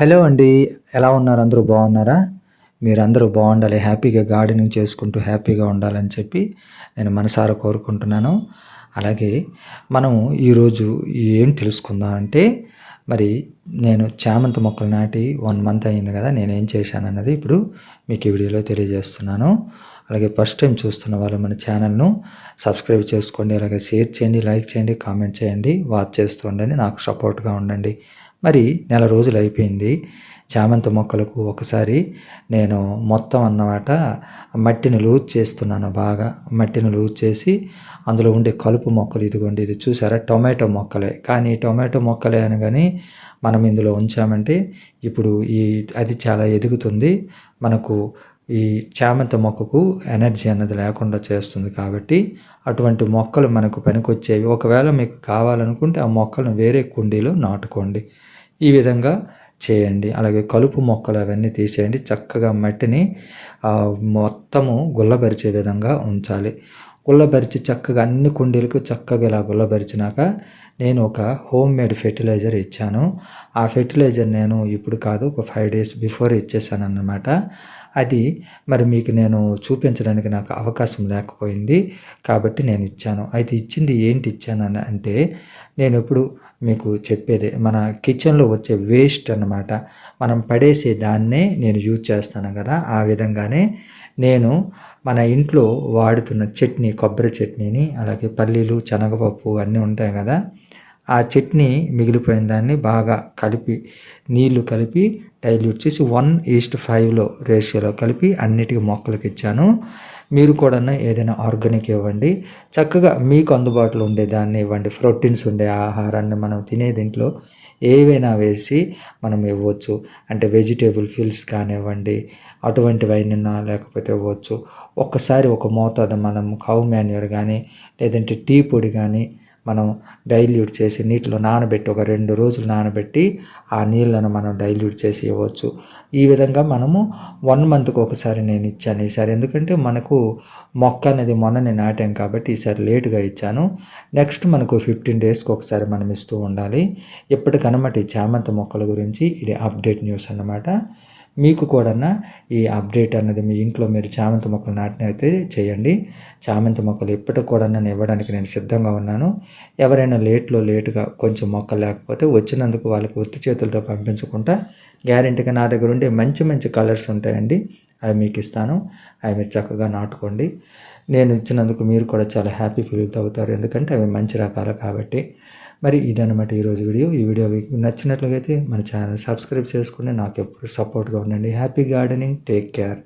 Hello అండి ఎలా ఉన్నారు? అందరూ బాగున్నారా? మీరందరూ బాగుండాలి హ్యాపీగా గార్డెనింగ్ చేసుకుంటూ హ్యాపీగా ఉండాలని చెప్పి నేను మనసారా కోరుకుంటున్నాను. అలాగే మనం ఈరోజు ఏం తెలుసుకుందాం అంటే మరి నేను చామంతి మొక్కలు నాటి వన్ మంత్ అయింది కదా నేను ఏం చేశాను అన్నది ఇప్పుడు మీకు ఈ వీడియోలో తెలియజేస్తున్నాను. అలాగే ఫస్ట్ టైం చూస్తున్న వాళ్ళు మన ఛానల్ను సబ్స్క్రైబ్ చేసుకోండి అలాగే షేర్ చేయండి లైక్ చేయండి కామెంట్ చేయండి వాచ్ చేస్తూ ఉండండి నాకు సపోర్ట్గా ఉండండి. మరి నెల రోజులు అయిపోయింది. చామంతి మొక్కలకు ఒకసారి నేను మొత్తం అన్నమాట మట్టిని లూజ్ చేస్తున్నాను బాగా. మట్టిని లూజ్ చేసి అందులో ఉండే కలుపు మొక్కలు ఇదిగోండి ఇది చూసారా? టొమాటో మొక్కలే. కానీ టొమాటో మొక్కలే అనగాని మనం ఇందులో ఉంచామంటే ఇప్పుడు ఈ అది చాలా ఎదుగుతుంది. మనకు ఈ చామంతి మొక్కకు ఎనర్జీ అన్నది లేకుండా చేస్తుంది కాబట్టి అటువంటి మొక్కలు మనకు పనికొచ్చేవి. ఒకవేళ మీకు కావాలనుకుంటే ఆ మొక్కలను వేరే కుండీలో నాటుకోండి. ఈ విధంగా చేయండి. అలాగే కలుపు మొక్కలు అవన్నీ తీసేయండి. చక్కగా మట్టిని మొత్తము గుల్లబరిచే విధంగా ఉంచాలి. గుల్లబరిచి చక్కగా అన్ని కుండీలకు చక్కగా ఇలా గుల్లబరిచినాక నేను ఒక హోమ్ మేడ్ ఫెర్టిలైజర్ ఇచ్చాను. ఆ ఫెర్టిలైజర్ నేను ఇప్పుడు కాదు ఒక ఫైవ్ డేస్ బిఫోర్ ఇచ్చేసాను అన్నమాట అది మరి మీకు నేను చూపించడానికి నాకు అవకాశం లేకపోయింది కాబట్టి నేను ఇచ్చాను. అయితే ఇచ్చింది ఏంటి ఇచ్చాను అంటే నేను ఇప్పుడు మీకు చెప్పేది మన కిచెన్లో వచ్చే వేస్ట్ అన్నమాట. మనం పడేసే దాన్నే నేను యూజ్ చేస్తాను కదా ఆ విధంగానే నేను మన ఇంట్లో వాడుతున్న చట్నీ కొబ్బరి చట్నీని అలాగే పల్లీలు శనగపప్పు అన్నీ ఉంటాయి కదా. ఆ చట్నీ మిగిలిపోయిన దాన్ని బాగా కలిపి నీళ్ళు కలిపి డైల్యూట్ చేసి వన్ ఈస్ట్ ఫైవ్లో రేషియోలో కలిపి అన్నిటికీ మొక్కలకి ఇచ్చాను. మీరు కూడా ఏదైనా ఆర్గానిక్ ఇవ్వండి. చక్కగా మీకు అందుబాటులో ఉండే దాన్ని ఇవ్వండి. ప్రోటీన్స్ ఉండే ఆహారాన్ని మనం తినే దీంట్లో ఏవైనా వేసి మనం ఇవ్వచ్చు. అంటే వెజిటేబుల్ ఫిల్స్ కానివ్వండి అటువంటివైనా లేకపోతే ఇవ్వచ్చు. ఒక్కసారి ఒక మోతాదు మనం కౌ మాన్యూర్ కానీ లేదంటే టీ పొడి కానీ మనం డైల్యూట్ చేసి నీటిలో నానబెట్టి ఒక రెండు రోజులు నానబెట్టి ఆ నీళ్ళను మనం డైల్యూట్ చేసి ఇవ్వచ్చు. ఈ విధంగా మనము వన్ మంత్కి ఒకసారి నేను ఇచ్చాను ఈసారి. ఎందుకంటే మనకు మొక్క అనేది మొన్ననే నాటాం కాబట్టి ఈసారి లేటుగా ఇచ్చాను. నెక్స్ట్ మనకు ఫిఫ్టీన్ డేస్కి ఒకసారి మనం ఇస్తూ ఉండాలి. ఎప్పటికనమాట ఈ చామంతి మొక్కల గురించి ఇది అప్డేట్ న్యూస్ అన్నమాట. మీకు కూడా ఈ అప్డేట్ అన్నది మీ ఇంట్లో మీరు చామంతి మొక్కలు నాటినైతే చేయండి. చామంతి మొక్కలు ఎప్పటికి కూడా నన్ను ఇవ్వడానికి నేను సిద్ధంగా ఉన్నాను. ఎవరైనా లేట్లో లేటుగా కొంచెం మొక్కలు లేకపోతే వచ్చినందుకు వాళ్ళకి ఒత్తి చేతులతో పంపించకుండా గ్యారెంటీగా నా దగ్గర ఉండే మంచి మంచి కలర్స్ ఉంటాయండి. అవి మీకు ఇస్తాను. అవి మీరు చక్కగా నాటుకోండి. నేను ఇచ్చినందుకు మీరు కూడా చాలా హ్యాపీ ఫీల్ అవుతారు. ఎందుకంటే అవి మంచి రకాలు కాబట్టి. మరి ఇదనమాట ఈరోజు వీడియో. ఈ వీడియో మీకు నచ్చినట్లయితే మన ఛానల్ సబ్స్క్రైబ్ చేసుకుని నాకు ఎప్పుడు సపోర్ట్గా ఉండండి. Happy gardening take care